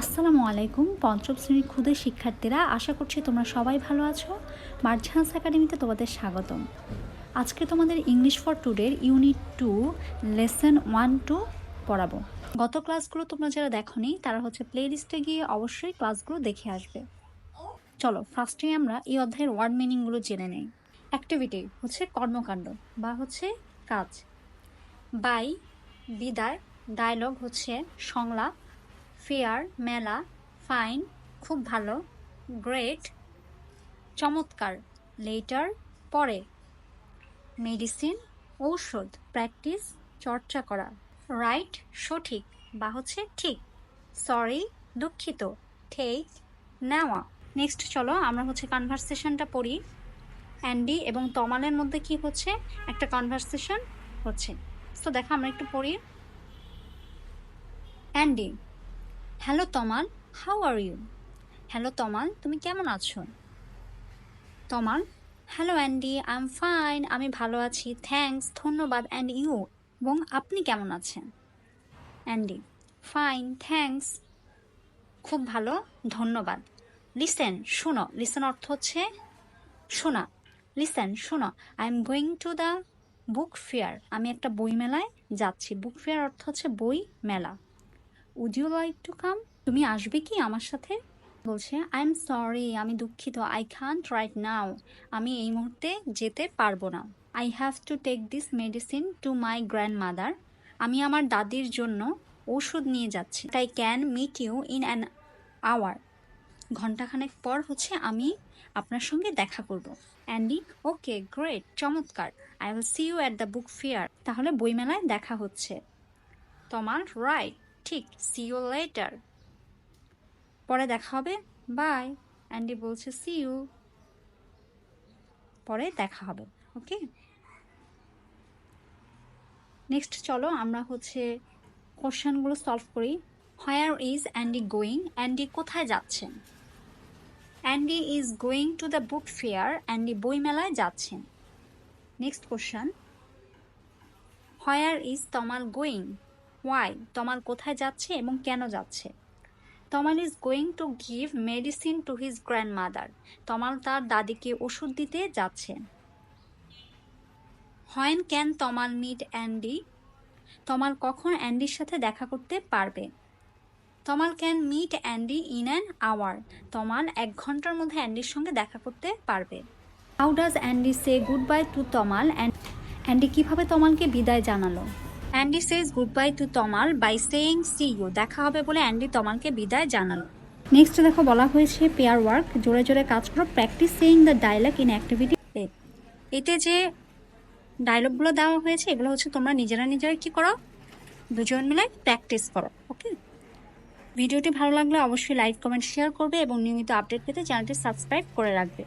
আসসালামু আলাইকুম, পঞ্চম শ্রেণির ক্ষুদে শিক্ষার্থীরা, আশা করছি তোমরা সবাই ভালো আছো। মার্ঝান্স একাডেমিতে তোমাদের স্বাগতম। আজকে তোমাদের English for টুডের unit two, lesson one two পড়াবো। গত ক্লাসগুলো তোমরা যারা দেখোনি, তারা হচ্ছে প্লে লিস্টে গিয়ে অবশ্যই ক্লাসগুলো দেখে আসবে। চলো ফার্স্টে আমরা এই অধ্যায়ের ওয়ার্ড মিনিংগুলো জেনে নেই। অ্যাক্টিভিটি হচ্ছে কর্মকাণ্ড বা হচ্ছে কাজ। বাই বিদায় ডায়লগ হচ্ছে সংলাপ। ফেয়ার, মেলা, ফাইন, খুব ভালো, গ্রেট, চমৎকার, লেটার, পরে, মেডিসিন, ঔষধ, প্র্যাকটিস, চর্চা করা, রাইট, সঠিক, বা হচ্ছে ঠিক, সরি, দুঃখিত ঠেক নেওয়া। নেক্সট চলো, আমরা হচ্ছে কনভারসেশনটা পড়ি, অ্যান্ডি এবং তমালের মধ্যে কি হচ্ছে? একটা কনভারসেশন হচ্ছে। তো দেখো, আমরা একটু পড়ি। Andy hello Tamal how are you hello Tamal তুমি কেমন আছো? Tamal hello Andy I am fine আমি ভালো আছি। থ্যাঙ্কস ধন্যবাদ। অ্যান্ড ইউ এবং আপনি কেমন আছেন? অ্যান্ডি ফাইন থ্যাঙ্কস খুব ভালো। ধন্যবাদ। লিসেন শোনো। লিসেন অর্থ হচ্ছে শোনা। লিসেন শোনো। I am going to the book fair আমি একটা বই মেলায় যাচ্ছি। বুক ফেয়ার অর্থ হচ্ছে বই মেলা would you like to come তুমি আসবে কি আমার সাথে? বলছে আই এম সরি আমি দুঃখিত। আই খান্ট রাইট নাও আমি এই মুহূর্তে যেতে পারব না। I have to take this medicine to my grandmother আমি আমার দাদির জন্য ওষুধ নিয়ে যাচ্ছি। তাই can meet you in an hour ঘন্টাখানেক পর হচ্ছে আমি আপনার সঙ্গে দেখা করব। অ্যান্ডি ওকে গ্রেট চমৎকার। I will see you at the book fair তাহলে বইমেলায় দেখা হচ্ছে। তোমার রাইট ঠিক সি ইউ লেটার পরে দেখা হবে বাই অ্যান্ডি বলছে সি ইউ পরে দেখা হবে ওকে নেক্সট চলো, আমরা হচ্ছে কোশ্চেনগুলো সলভ করি। Where is Andy going Andy কোথায় যাচ্ছেন Andy is going to the book fair Andy বইমেলায় যাচ্ছেন next question where is Tamal going why Tamal কোথায় যাচ্ছে এবং কেন যাচ্ছে? Tamal is going to give medicine to his grandmother Tamal তার দাদিকে ওষুধ দিতে যাচ্ছে। When can Tamal meet Andy Tamal কখন অ্যান্ডির সাথে দেখা করতে পারবে? Tamal can meet Andy in an hour Tamal এক ঘণ্টার মধ্যে অ্যান্ডির সঙ্গে দেখা করতে পারবে। How does Andy say goodbye to Tamal? And Andy কীভাবে তমালকে বিদায় জানালো? Andy says goodbye to Tamal by saying see you দেখা হবে বলে অ্যান্ডি তমালকে বিদায় জানালো। নেক্সট দেখো বলা হয়েছে পেয়ার ওয়ার্ক জোরে জোরে কাজ করো practice saying the dialogue in activity এতে যে ডায়লগগুলো দেওয়া হয়েছে, এগুলো হচ্ছে তোমরা নিজেরা নিজেরা কি করো? দুজন মিলে প্র্যাকটিস করো ওকে ভিডিওটি ভালো লাগলে অবশ্যই লাইক কমেন্ট শেয়ার করবে এবং নিয়মিত আপডেট পেতে চ্যানেলটি সাবস্ক্রাইব করে রাখবে।